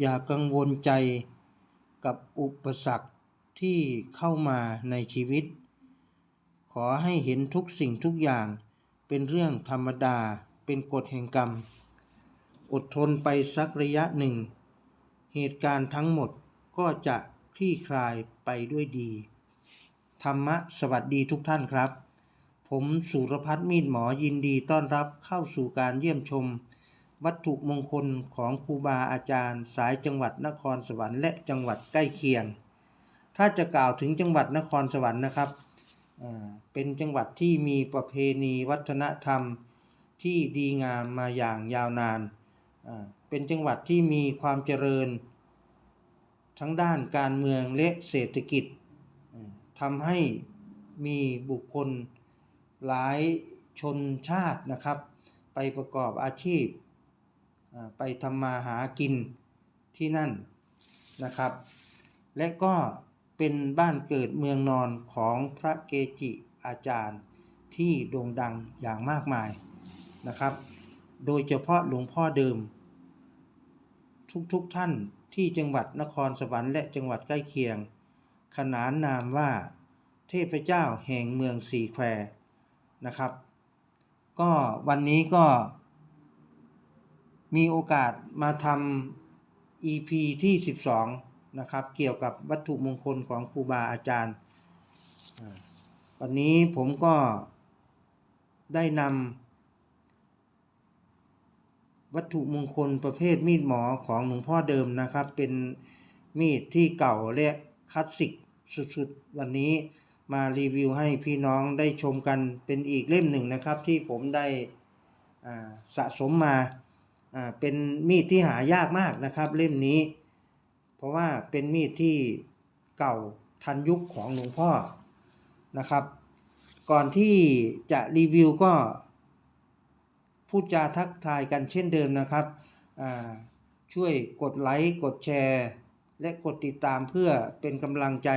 อย่ากังวลใจกับอุปสรรคที่เข้ามาในชีวิต ขอให้เห็นทุกสิ่งทุกอย่างเป็นเรื่องธรรมดาเป็นกฎแห่งกรรม อดทนไปสักระยะหนึ่ง เหตุการณ์ทั้งหมดก็จะคลี่คลายไปด้วยดี ธรรมะสวัสดีทุกท่านครับ ผมสุรพัฒน์มีดหมอยินดีต้อนรับเข้าสู่การเยี่ยมชม วัตถุมงคลของครูบาอาจารย์ สายจังหวัดนครสวรรค์และจังหวัดใกล้เคียง ถ้าจะกล่าวถึงจังหวัดนครสวรรค์นะครับ เป็นจังหวัดที่มีประเพณีวัฒนธรรมที่ดีงามมาอย่างยาวนาน เป็นจังหวัดที่มีความเจริญ ทั้งด้านการเมืองและเศรษฐกิจทำให้มีบุคคลหลายชนชาตินะครับ ไปประกอบอาชีพ ไปทำมาหากินที่นั่นนะครับ และก็เป็นบ้านเกิดเมืองนอนของพระเกจิอาจารย์ที่โด่งดังอย่างมากมายนะครับ โดยเฉพาะหลวงพ่อเดิม ทุกๆทท่านที่จังหวัดนครสวรรค์และจังหวัดใกล้เคียง ขนานนามว่าเทพเจ้าแห่งเมืองสีแควนะครับ ก็วันนี้ก็ มีโอกาสมาทำ EP ที่ 12 นะครับ เกี่ยวกับวัตถุมงคลของครูบาอาจารย์ วันนี้ผมก็ได้นำวัตถุมงคลประเภทมีดหมอของหลวงพ่อเดิมนะครับ เป็นมีดที่เก่าและคลาสสิกสุดๆ วันนี้มารีวิวให้พี่น้องได้ชมกันเป็นอีกเล่มหนึ่งนะครับ ที่ผมได้สะสมมา เป็นมีดที่หายากมากนะครับเล่มนี้ เพราะว่าเป็นมีดที่เก่าทันยุคของหลวงพ่อนะครับ ก่อนที่จะรีวิวก็พูดจาทักทายกันเช่นเดิมนะครับอ่าช่วยกดไลค์กดแชร์ และกดติดตามเพื่อเป็นกำลังใจ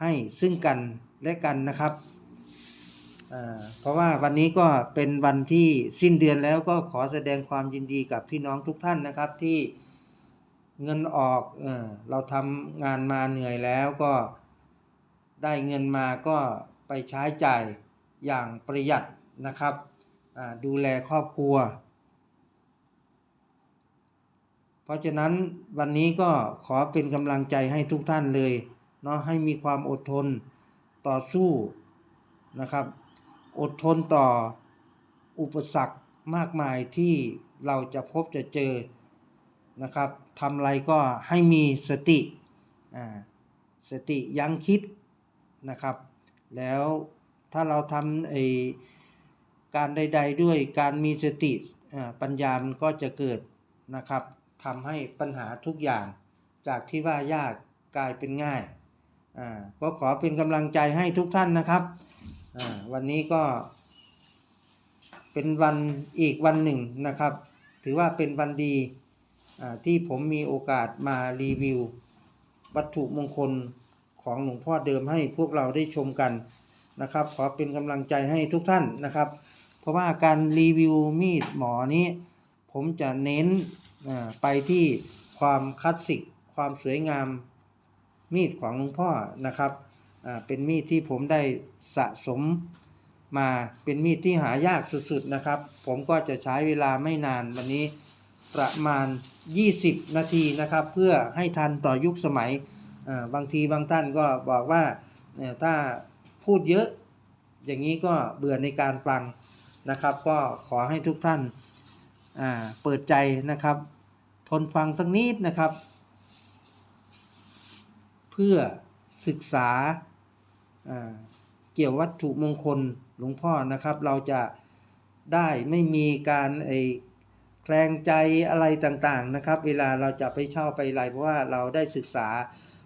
ให้ซึ่งกันและกันนะครับ เพราะว่าวันนี้ก็เป็นวันที่สิ้นเดือนแล้วก็ขอแสดงความยินดีกับพี่น้องทุกท่านนะครับที่เงินออกเออเราทำงานมาเหนื่อยแล้วก็ได้เงินมาก็ไปใช้จ่ายอย่างประหยัดนะครับ ดูแลครอบครัว เพราะฉะนั้นวันนี้ก็ขอเป็นกำลังใจให้ทุกท่านเลยเนาะให้มีความอดทนต่อสู้นะครับ อดทนต่ออุปสรรคมากมายที่เราจะพบจะเจอนะครับทำอะไรก็ให้มีสติอ่าสติยั้งคิดนะครับ แล้วถ้าเราทำไอการใด ๆ ด้วยการมีสติอ่าปัญญามันก็จะเกิดนะครับทำให้ปัญหาทุกอย่างจากที่ว่ายากกลายเป็นง่ายอ่าก็ขอเป็นกำลังใจให้ทุกท่านนะครับ วันนี้ก็ เป็นวันอีกวันหนึ่งนะครับ ถือว่าเป็นวันดีที่ผมมีโอกาสมารีวิว วัตถุมงคลของหลวงพ่อเดิมให้พวกเราได้ชมกันนะครับ ขอเป็นกำลังใจให้ทุกท่านนะครับ เพราะว่าการรีวิวมีดหมอนี้ ผมจะเน้นไปที่ความคลาสสิกความสวยงามมีดของหลวงพ่อนะครับ เป็นมีดที่ผมได้สะสมมาเป็นมีดที่หายากสุดๆนะครับ ผมก็จะใช้เวลาไม่นานวันนี้ประมาณ 20 นาทีนะครับ เพื่อให้ทันต่อยุคสมัยอ่าบางทีบางท่านก็บอกว่าเอ่อถ้าพูดเยอะ อย่างนี้ก็เบื่อในการฟังนะครับ ก็ขอให้ทุกท่านอ่าเปิดใจนะครับ ทนฟังสักนิดนะครับ เพื่อศึกษา เกี่ยววัตถุมงคลหลวงพ่อนะครับ เราจะได้ไม่มีการไอแคลงใจอะไรต่างๆนะครับ เวลาเราจะไปเช่าไปอะไรเพราะว่าเราได้ศึกษา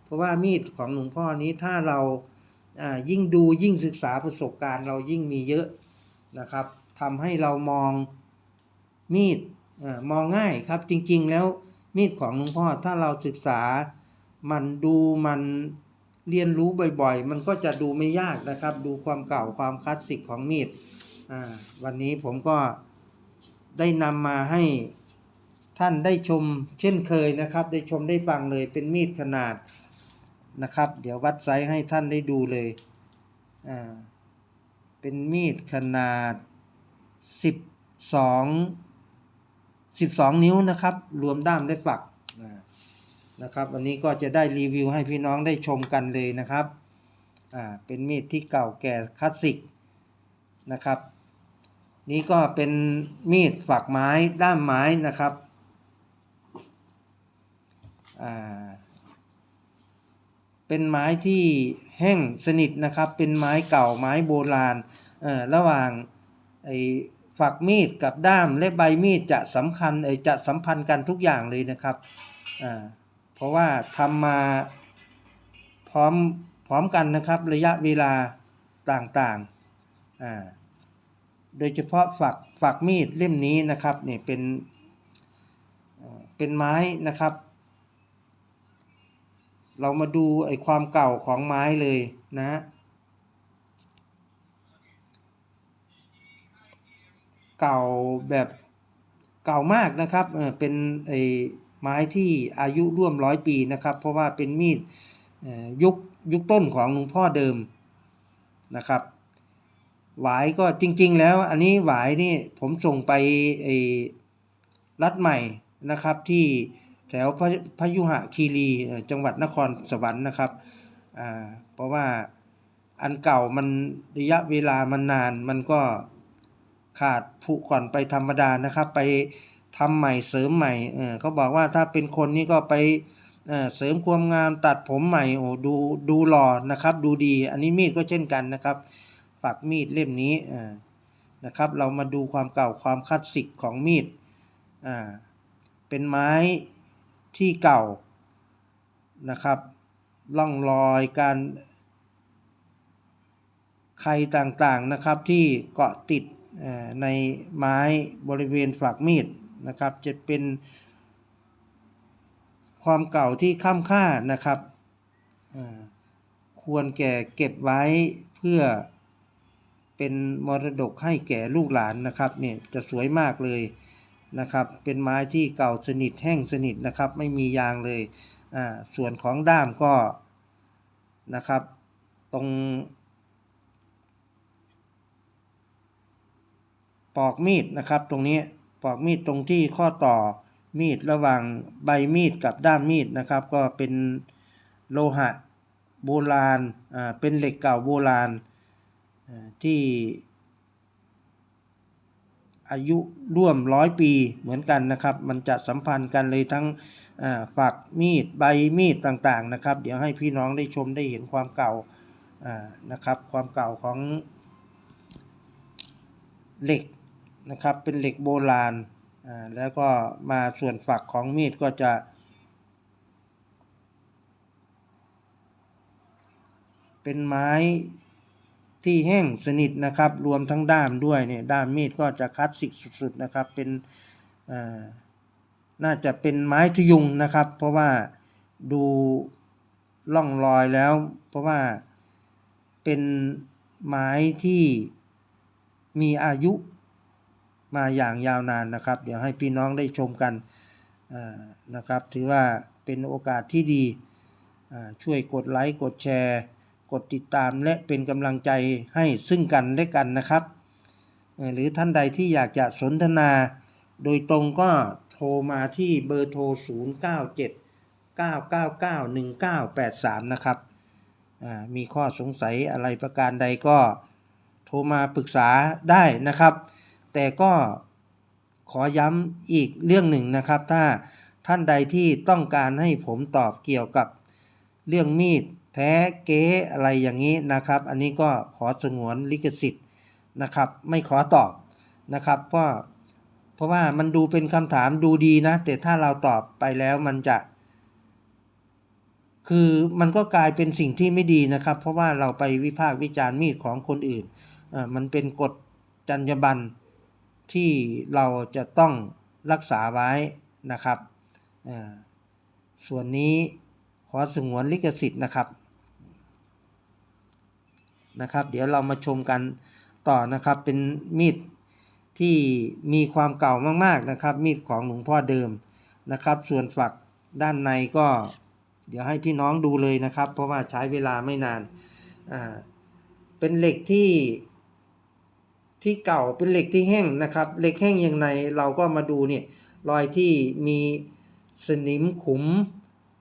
เพราะว่ามีดของหลวงพ่อนี้ถ้าเราอ่ายิ่งดูยิ่งศึกษาประสบการณ์เรายิ่งมีเยอะนะครับทำให้เรามองมีดอามองง่ายครับจริงๆแล้วมีดของหลวงพ่อถ้าเราศึกษามันดูมัน เรียนรู้บ่อยๆ มันก็จะดูไม่ยากนะครับ ดูความเก่าความคลาสสิกของมีดอ่าวันนี้ผมก็ได้นำมาให้ท่านได้ชมเช่นเคยนะครับ ได้ชมได้ฟังเลยเป็นมีดขนาดนะครับ เดี๋ยววัดไซส์ให้ท่านได้ดูเลยอ่าเป็นมีดขนาด 12 12 นิ้วนะครับ รวมด้ามและฝัก นะครับ วันนี้ก็จะได้รีวิวให้พี่น้องได้ชมกันเลยนะครับ อ่า เป็นมีดที่เก่าแก่คลาสสิกนะครับ นี่ก็เป็นมีดฝักไม้ด้ามไม้นะครับ อ่า เป็นไม้ที่แห้งสนิทนะครับ เป็นไม้เก่าไม้โบราณ เอ่อ ระหว่างไอ้ฝักมีดกับด้ามและใบมีดจะสำคัญเอ่อจะสัมพันธ์กันทุกอย่างเลยนะครับ อ่า ราะว่าทำมาพร้อมพร้อมกันนะครับ ระยะเวลาต่างๆอ่าโดยเฉพาะฝักฝักมีดเล่มนี้นะครับเนี่ยเป็นเป็นไม้นะครับ เรามาดูไอความเก่าของไม้เลยนะเก่าแบบเก่ามากนะครับเออเป็นไอ ไม้ที่อายุร่วมร้อยปีนะครับ เพราะว่าเป็นมีดยุคยุคต้นของหลวงพ่อเดิมนะครับหวายก็จริง ๆ แล้วอันนี้หวายนี่ผมส่งไปรัฐใหม่นะครับ ที่แถวพะพยุหะคีรีจังหวัดนครสวรรค์นะครับเพราะว่าอันเก่ามันระยะเวลามันนานมันก็ขาดผุก่อนไปธรรมดานะครับ ไป ทำใหม่เสริมใหม่เออเขาบอกว่าถ้าเป็นคนนี่ก็ไปเออเสริมความงามตัดผมใหม่โอ้ดูดูหล่อนะครับ ดูดี อันนี้มีดก็เช่นกันนะครับฝักมีดเล่มนี้อ่านะครับ เรามาดูความเก่าความคลาสสิกของมีดอ่าเป็นไม้ที่เก่านะครับร่องรอยการใครต่างๆนะครับที่เกาะติดในไม้บริเวณฝักมีด นะครับจะเป็นความเก่าที่ค่ำค่านะครับ ควรแก่เก็บไว้เพื่อเป็นมรดกให้แก่ลูกหลานนะครับเนี่ยจะสวยมากเลยนะครับ เป็นไม้ที่เก่าสนิทแห้งสนิทนะครับ ไม่มียางเลยอ่าส่วนของด้ามก็นะครับ ตรงปอกมีดนะครับตรงนี้ ปอกมีดตรงที่ข้อต่อมีดระหว่างใบมีดกับด้ามมีดนะครับ ก็เป็นโลหะโบราณอ่าเป็นเหล็กเก่าโบราณที่อายุร่วมร้อยปีเหมือนกันนะครับ มันจะสัมพันธ์กันเลยทั้งอ่าฝักมีดใบมีดต่างๆนะครับ เดี๋ยวให้พี่น้องได้ชมได้เห็นความเก่านะครับ ความเก่าของเหล็ก นะครับเป็นเหล็กโบราณอ่าแล้วก็มาส่วนฝักของมีดก็จะเป็นไม้ที่แห้งสนิทนะครับ รวมทั้งด้ามด้วยเนี่ยด้ามมีดก็จะคลาสสิกสุดๆนะครับ เป็นอ่าน่าจะเป็นไม้ทยุงนะครับ เพราะว่าดูร่องรอยแล้ว เพราะว่าเป็นไม้ที่มีอายุ มาอย่างยาวนานนะครับ เดี๋ยวให้พี่น้องได้ชมกันนะครับ ถือว่าเป็นโอกาสที่ดีช่วยกดไลค์กดแชร์ กดติดตามและเป็นกำลังใจให้ซึ่งกันและกันนะครับ หรือท่านใดที่อยากจะสนทนา โดยตรงก็โทรมาที่เบอร์โทร 097 999 1983 นะครับมีข้อสงสัยอะไรประการใดก็โทรมาปรึกษาได้นะครับ แต่ก็ขอย้ำอีกเรื่องหนึ่งนะครับ ถ้าท่านใดที่ต้องการให้ผมตอบเกี่ยวกับเรื่องมีดแท้เก๊อะไรอย่างนี้นะครับ อันนี้ก็ขอสงวนลิขสิทธิ์นะครับ ไม่ขอตอบนะครับเพราะเพราะว่ามันดูเป็นคำถามดูดีนะ แต่ถ้าเราตอบไปแล้วมันจะ คือมันก็กลายเป็นสิ่งที่ไม่ดีนะครับ เพราะว่าเราไปวิพากษ์วิจารณ์มีดของคนอื่นเอ่อมันเป็นกฎจรรยาบรรณ ที่เราจะต้องรักษาไว้นะครับ ส่วนนี้ขอสงวนลิขสิทธิ์นะครับ นะครับ เดี๋ยวเรามาชมกันต่อนะครับ เป็นมีดที่มีความเก่ามากๆนะครับ มีดของหลวงพ่อเดิมนะครับ ส่วนฝักด้านในก็ เดี๋ยวให้พี่น้องดูเลยนะครับ เพราะว่าใช้เวลาไม่นาน อ่า เป็นเหล็กที่ ที่เก่าเป็นเหล็กที่แห้งนะครับ เหล็กแห้งยังไงเราก็มาดูเนี่ยรอยที่มีสนิมขุม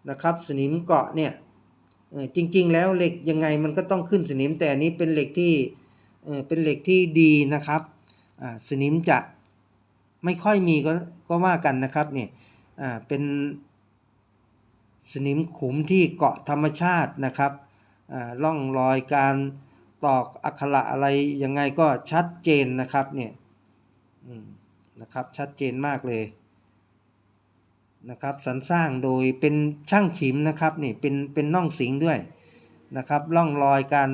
นะครับ สนิมเกาะเนี่ยจริง ๆ แล้วเหล็กยังไงมันก็ต้องขึ้นสนิมแต่นี้เป็นเหล็กที่เป็นเหล็กที่ดีนะครับสนิมจะไม่ค่อยมีก็ก็ว่ากันนะครับเนี่ยเป็นสนิมขุมที่เกาะธรรมชาตินะครับอ่าร่องรอยการ ตอกอักขระอะไรยังไงก็ชัดเจนนะครับเนี่ยนะครับชัดเจนมากเลยนะครับสรรสร้างโดยเป็นช่างฉิมนะครับนี่เป็นเป็นน่องสิงด้วยนะครับร่องรอยการ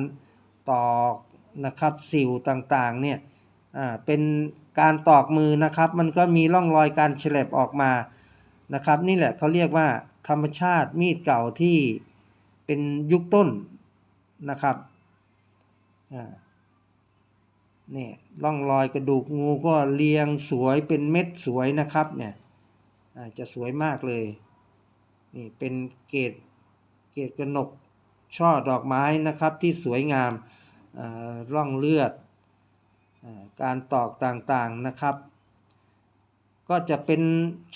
ตอกนะครับสิวต่างๆเนี่ยอ่าเป็นการตอกมือนะครับมันก็มีร่องรอยการเฉลบออกมานะครับนี่แหละเขาเรียกว่าธรรมชาติมีดเก่าที่เป็นยุคต้นนะครับ เนี่ยร่องรอยกระดูกงูก็เรียงสวยเป็นเม็ดสวยนะครับเนี่ยอ่าจะสวยมากเลยนี่เป็นเกตเกตกระหนกช่อดอกไม้นะครับที่สวยงามอ่าร่องเลือดอาการตอกต่างๆนะครับ ก็จะเป็น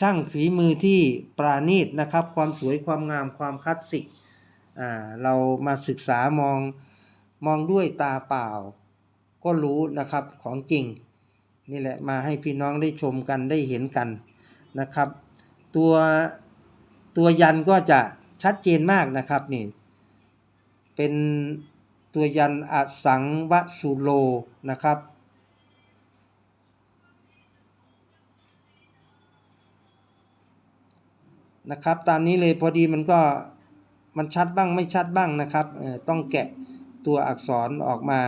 ช่างฝีมือที่ปราณีตนะครับ ความสวยความงามความคลาสสิกอ่าเรามาศึกษามอง มองด้วยตาเปล่า ก็รู้นะครับของจริง นี่แหละมาให้พี่น้องได้ชมกันได้เห็นกันนะครับ ตัวตัวยันก็จะชัดเจนมากนะครับนี่เป็นตัวยันอสังวสุโลนะครับ นะครับ ตามนี้เลยพอดีมันก็มันชัดบ้างไม่ชัดบ้างนะครับเออต้องแกะ ตัวอักษรออกมา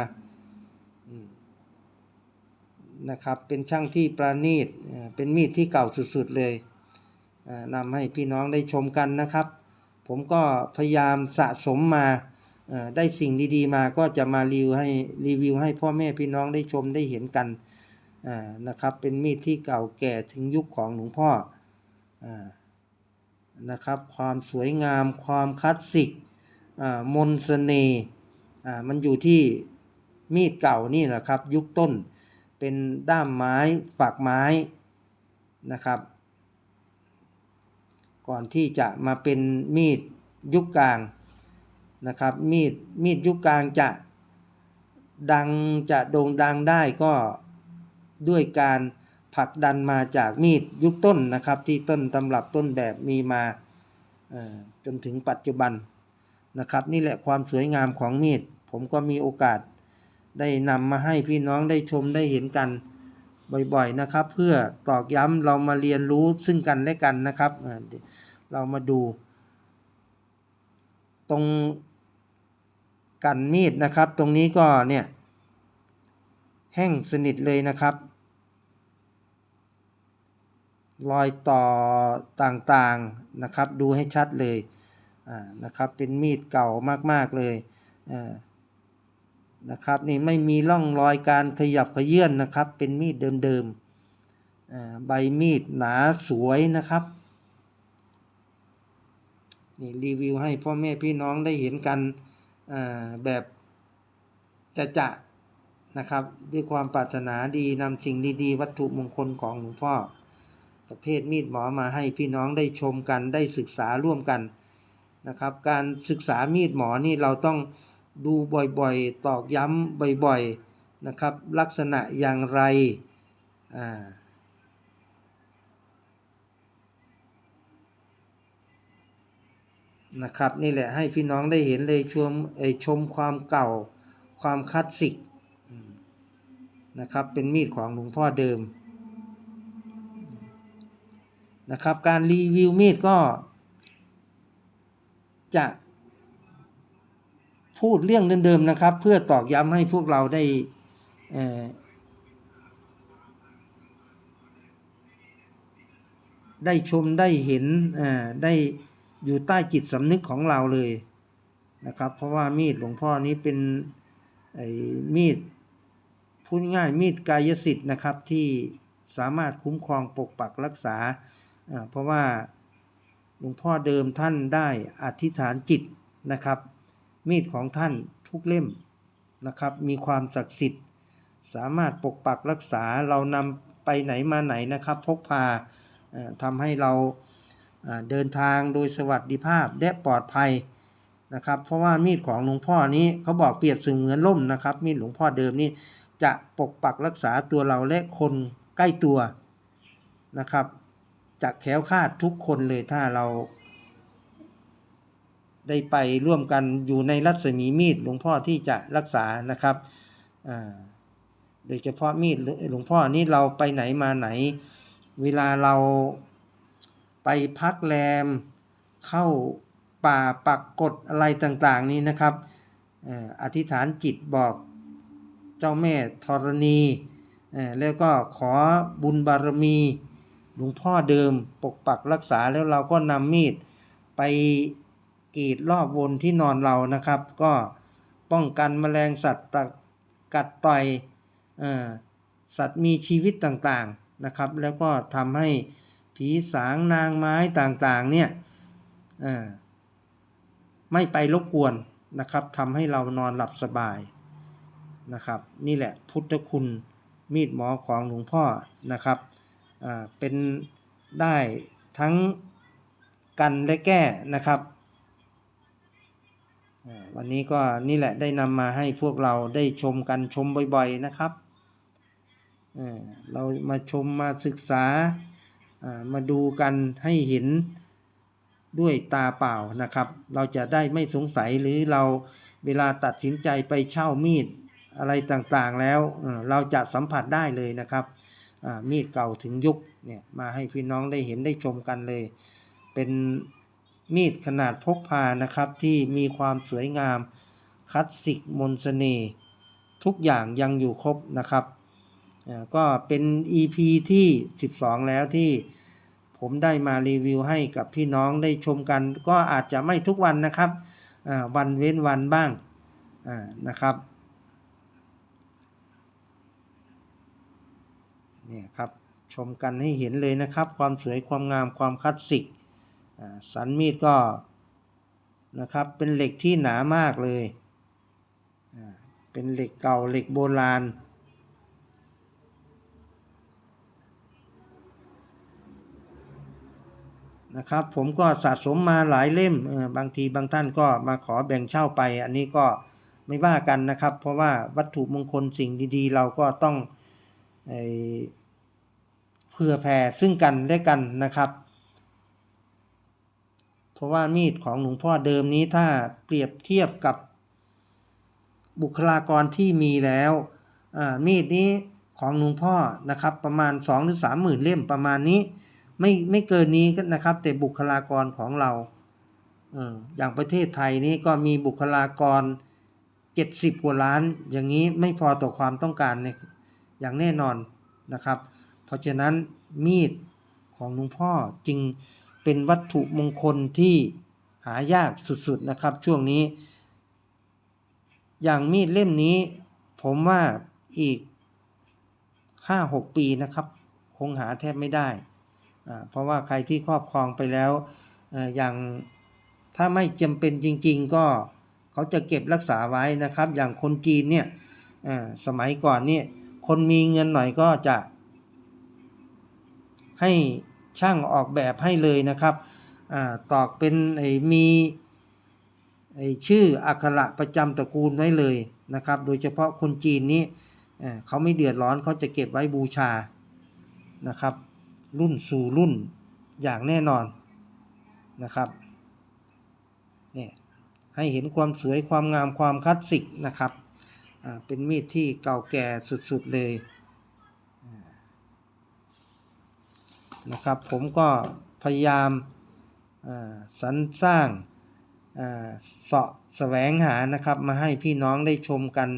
นะครับ เป็นช่างที่ประณีต เป็นมีดที่เก่าสุดๆเลยนำให้พี่น้องได้ชมกันนะครับ ผมก็พยายามสะสมมาได้สิ่งดีๆมาก็จะมารีวิวให้รีวิวให้พ่อแม่พี่น้องได้ชมได้เห็นกันนะครับ เป็นมีดที่เก่าแก่ถึงยุคของหลวงพ่อนะครับ ความสวยงาม ความคลาสสิกมนต์เสน่ห์ อ่ามันอยู่ที่มีดเก่านี่แหละครับ ยุคต้นเป็นด้ามไม้ฝักไม้นะครับ ก่อนที่จะมาเป็นมีดยุคกลางนะครับ มีดมีดยุคกลางจะดังจะโด่งดังได้ก็ด้วยการผลักดันมาจากมีดยุคต้นนะครับ ที่ต้นตำรับต้นแบบมีมาอ่อจนถึงปัจจุบันนะครับ นี่แหละความสวยงามของมีด ผมก็มีโอกาสได้นำมาให้พี่น้องได้ชมได้เห็นกันบ่อยๆนะครับ เพื่อตอกย้ำเรามาเรียนรู้ซึ่งกันและกันนะครับ เรามาดู ตรงกันมีดนะครับ ตรงนี้ก็เนี่ยแห้งสนิทเลยนะครับ รอยต่อต่างๆนะครับ ดูให้ชัดเลยนะครับเป็นมีดเก่ามากๆเลยอ่า นะครับนี่ไม่มีร่องรอยการขยับขยื่นนะครับ เป็นมีดเดิมๆใบมีดหนาสวยนะครับนี่รีวิวให้พ่อแม่พี่น้องได้เห็นกันอ่าแบบจะจะนะครับ ด้วยความปรารถนาดีนำสิ่งดีๆ วัตถุมงคลของหลวงพ่อ ประเภทมีดหมอมาให้พี่น้องได้ชมกันได้ศึกษาร่วมกันนะครับ การศึกษามีดหมอนี่เราต้อง ดูบ่อยๆ ตอกย้ำบ่อยๆ นะครับ ลักษณะอย่างไร อ่า นะครับ นี่แหละให้พี่น้องได้เห็นเลยชมเอ่ยชมความเก่า ความคลาสสิก นะครับ เป็นมีดของหลวงพ่อเดิม นะครับ การรีวิวมีดก็จะ พูดเรื่องเดิมๆนะครับ เพื่อตอกย้ำให้พวกเราได้ได้ชมได้เห็นได้อยู่ใต้จิตสำนึกของเราเลยนะครับ เพราะว่ามีดหลวงพ่อนี้เป็นมีดพูดง่ายมีดกายสิทธิ์นะครับที่สามารถคุ้มครองปกปักรักษา เพราะว่าหลวงพ่อเดิมท่านได้อธิษฐานจิตนะครับ มีดของท่านทุกเล่มนะครับ มีความศักดิ์สิทธิ์ สามารถปกปักรักษาเรานำไปไหนมาไหนนะครับ พกพาทำให้เราเดินทางโดยสวัสดิภาพและปลอดภัยนะครับ เพราะว่ามีดของหลวงพ่อนี้เขาบอกเปรียบเสมือนล่มนะครับ มีดหลวงพ่อเดิมนี่จะปกปักรักษาตัวเราและคนใกล้ตัวนะครับจะแข้วคาดทุกคนเลยถ้าเรา ได้ไปร่วมกันอยู่ในรัศมีมีดหลวงพ่อที่จะรักษานะครับโดยเฉพาะมีดหลวงพ่อนี่เราไปไหนมาไหน เวลาเราไปพักแรม เข้าป่าปักกฎอะไรต่างๆนี้นะครับอธิษฐานจิตบอกเจ้าแม่ธรณีแล้วก็ขอบุญบารมีหลวงพ่อเดิมปกปักรักษาแล้วเราก็นำมีดไป กรีดรอบวนที่นอนเรานะครับ ก็ป้องกันแมลงสัตว์กัดต่อยอสัตว์มีชีวิตต่างๆนะครับ แล้วก็ทำให้ผีสางนางไม้ต่างๆเนี่ยไม่ไปรบกวนนะครับทำให้เรานอนหลับสบายนะครับ นี่แหละพุทธคุณมีดหมอของหลวงพ่อนะครับเป็นได้ทั้งกันและแก้นะครับ วันนี้ก็นี่แหละได้นำมาให้พวกเราได้ชมกันชมบ่อยๆนะครับ เรามาชมมาศึกษามาดูกันให้เห็นด้วยตาเปล่านะครับ เราจะได้ไม่สงสัยหรือเราเวลาตัดสินใจไปเช่ามีดอะไรต่างๆแล้วเราจะสัมผัสได้เลยนะครับมีดเก่าถึงยุคเนี่ยมาให้พี่น้องได้เห็นได้ชมกันเลย เป็น มีดขนาดพกพานะครับที่มีความสวยงามคลาสสิกมนต์เสน่ห์ทุกอย่างยังอยู่ครบนะครับก็เป็น EP ที่ 12 แล้วที่ผมได้มารีวิวให้กับพี่น้องได้ชมกัน ก็อาจจะไม่ทุกวันนะครับวันเว้นวันบ้างนะครับเนี่ยครับชมกันให้เห็นเลยนะครับ ความสวยความงามความคลาสสิก สันมีดก็นะครับเป็นเหล็กที่หนามากเลย เป็นเหล็กเก่าเหล็กโบราณ นะครับผมก็สะสมมาหลายเล่มบางทีบางท่านก็มาขอแบ่งเช่าไป อันนี้ก็ไม่ว่ากันนะครับ เพราะว่าวัตถุมงคลสิ่งดีๆ เราก็ต้องไอเผื่อแผ่ซึ่งกันและกันนะครับ เพราะว่ามีดของหลวงพ่อเดิมนี้ถ้าเปรียบเทียบกับบุคลากรที่มีแล้วมีดนี้ของหลวงพ่อนะครับประมาณ 2 หรือ3หมื่นเล่มประมาณนี้ ไม่ไม่เกินนี้นะครับ แต่บุคลากรของเราอออย่างประเทศไทยนี้ก็มีบุคลากร 70 กว่าล้าน อย่างนี้ไม่พอต่อความต้องการเนี่ยอย่างแน่นอนนะครับ เพราะฉะนั้นมีดของหลวงพ่อจึง เป็นวัตถุมงคลที่หายากสุดๆนะครับ ช่วงนี้ อย่างมีดเล่มนี้ ผมว่าอีก 5-6 ปีนะครับ คงหาแทบไม่ได้ เพราะว่าใครที่ครอบครองไปแล้วออย่างถ้าไม่จำเป็นจริง ๆ ก็เขาจะเก็บรักษาไว้นะครับ อย่างคนจีนเนี่ยสมัยก่อนเนี่ยคนมีเงินหน่อยก็จะให้ ช่างออกแบบให้เลยนะครับอตอกเป็นมีชื่ออักขระประจำตระกูลไว้เลยนะครับ โดยเฉพาะคนจีนนี้เขาไม่เดือดร้อนเขาจะเก็บไว้บูชานะครับ รุ่นสู่รุ่นอย่างแน่นอนนะครับเนี่ยให้เห็นความสวยความงามความคลาสสิกนะครับเป็นมีดที่เก่าแก่สุดๆเลยอ่า นะครับ ผมก็พยายามสรรสร้างเสาะแสวงหานะครับ มาให้พี่น้องได้ชมกัน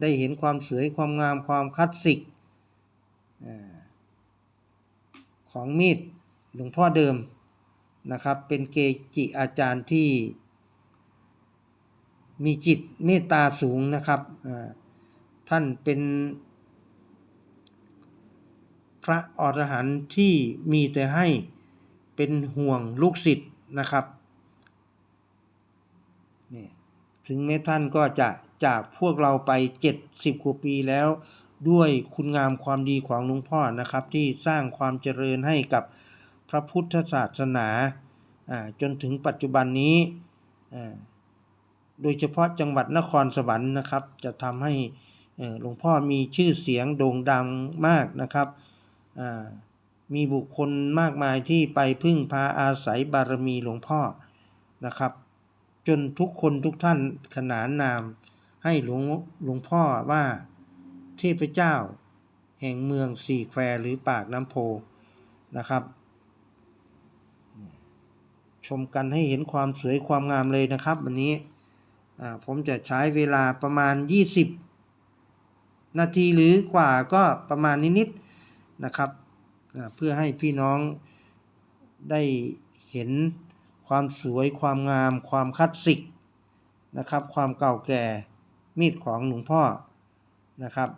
ได้เห็นความสวยความงามความคลาสสิกของมีดหลวงพ่อเดิมนะครับ เป็นเกจิอาจารย์ที่มีจิตเมตตาสูงนะครับท่านเป็น ระอรหันต์ที่มีแต่ให้เป็นห่วงลูกศิษย์นะครับนี่ถึงแม้ท่านก็จะจากพวกเราไปเจ็ดสิบกว่าปีแล้ว ด้วยคุณงามความดีของหลวงพ่อนะครับ ที่สร้างความเจริญให้กับพระพุทธศาสนาจนถึงปัจจุบันนี้ โดยเฉพาะจังหวัดนครสวรรค์นะครับ จะทำให้หลวงพ่อมีชื่อเสียงโด่งดังมากนะครับ มีบุคคลมากมายที่ไปพึ่งพาอาศัยบารมีหลวงพ่อนะครับ จนทุกคนทุกท่านขนานนามให้หลวงหลวงพ่อว่าเทพเจ้า แห่งเมืองสี่แควหรือปากน้ำโพนะครับ ชมกันให้เห็นความสวยความงามเลยนะครับ วันนี้ผมจะใช้เวลาประมาณ 20 นาทีหรือกว่าก็ประมาณนิดๆ นะครับเพื่อให้พี่น้องได้เห็นความสวยความงาม ความคลาสสิกนะครับ ความเก่าแก่มีดของหลวงพ่อนะครับ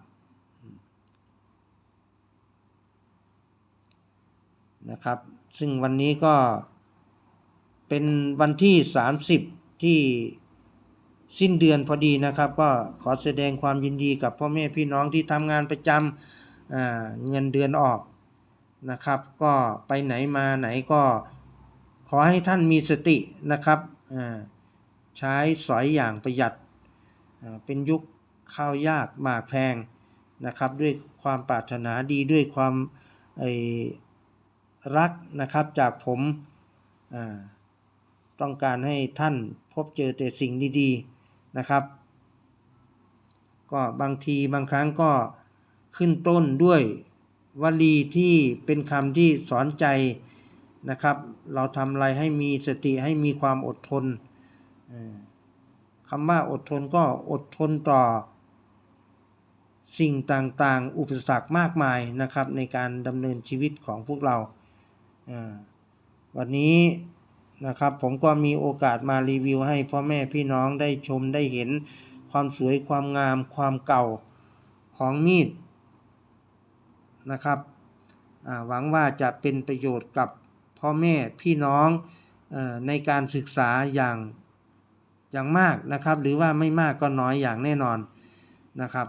นะครับ ซึ่งวันนี้ก็เป็นวันที่ 30 ที่สิ้นเดือนพอดีนะครับ ก็ขอแสดงความยินดีกับพ่อแม่พี่น้องที่ทำงานประจำ เงินเดือนออกนะครับ ก็ไปไหนมาไหนก็ขอให้ท่านมีสตินะครับใช้สอยอย่างประหยัดเป็นยุคข้าวยากหมากแพงนะครับ ด้วยความปรารถนาดีด้วยความรักนะครับจากผมต้องการให้ท่านพบเจอแต่สิ่งดีๆนะครับ ก็บางทีบางครั้งก็ ขึ้นต้นด้วยวลีที่เป็นคำที่สอนใจนะครับ เราทำอะไรให้มีสติให้มีความอดทนคำว่าอดทนก็อดทนต่อ สิ่งต่างๆ อุปสรรคมากมายนะครับ ในการดำเนินชีวิตของพวกเรา วันนี้นะครับผมก็มีโอกาสมารีวิวให้พ่อแม่พี่น้องได้ชมได้เห็นความสวยความงามความเก่าของมีด นะครับ หวังว่าจะเป็นประโยชน์กับพ่อแม่พี่น้องอในการศึกษาอย่างอย่างมากนะครับ หรือว่าไม่มากก็น้อยอย่างแน่นอนนะครับ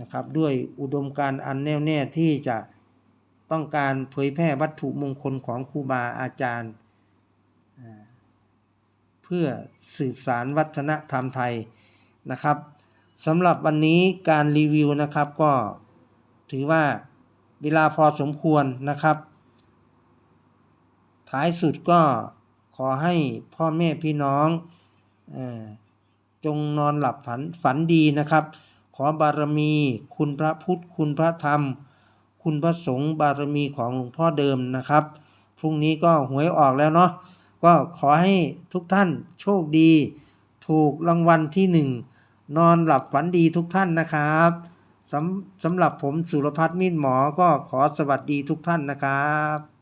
นะครับด้วยอุดมการณ์อันแน่วแน่ที่จะต้องการเผยแพร่วัตถุมงคลของครูบาอาจารย์ เพื่อสืบสารวัฒนธรรมไทยนะครับ สำหรับวันนี้การรีวิวนะครับก็ถือว่าเวลาพอสมควรนะครับ ท้ายสุดก็ขอให้พ่อแม่พี่น้องอจงนอนหลับฝันฝันดีนะครับ ขอบารมีคุณพระพุทธ คุณพระธรรม คุณพระสงฆ์บารมีของหลวงพ่อเดิมนะครับ พรุ่งนี้ก็หวยออกแล้วเนาะก็ขอให้ทุกท่านโชคดี ถูกรางวัลที่หนึ่ง นอนหลับฝันดีทุกท่านนะครับสำสำหรับผมสุรพัฒน์มิ่นหมอก็ขอสวัสดีทุกท่านนะครับ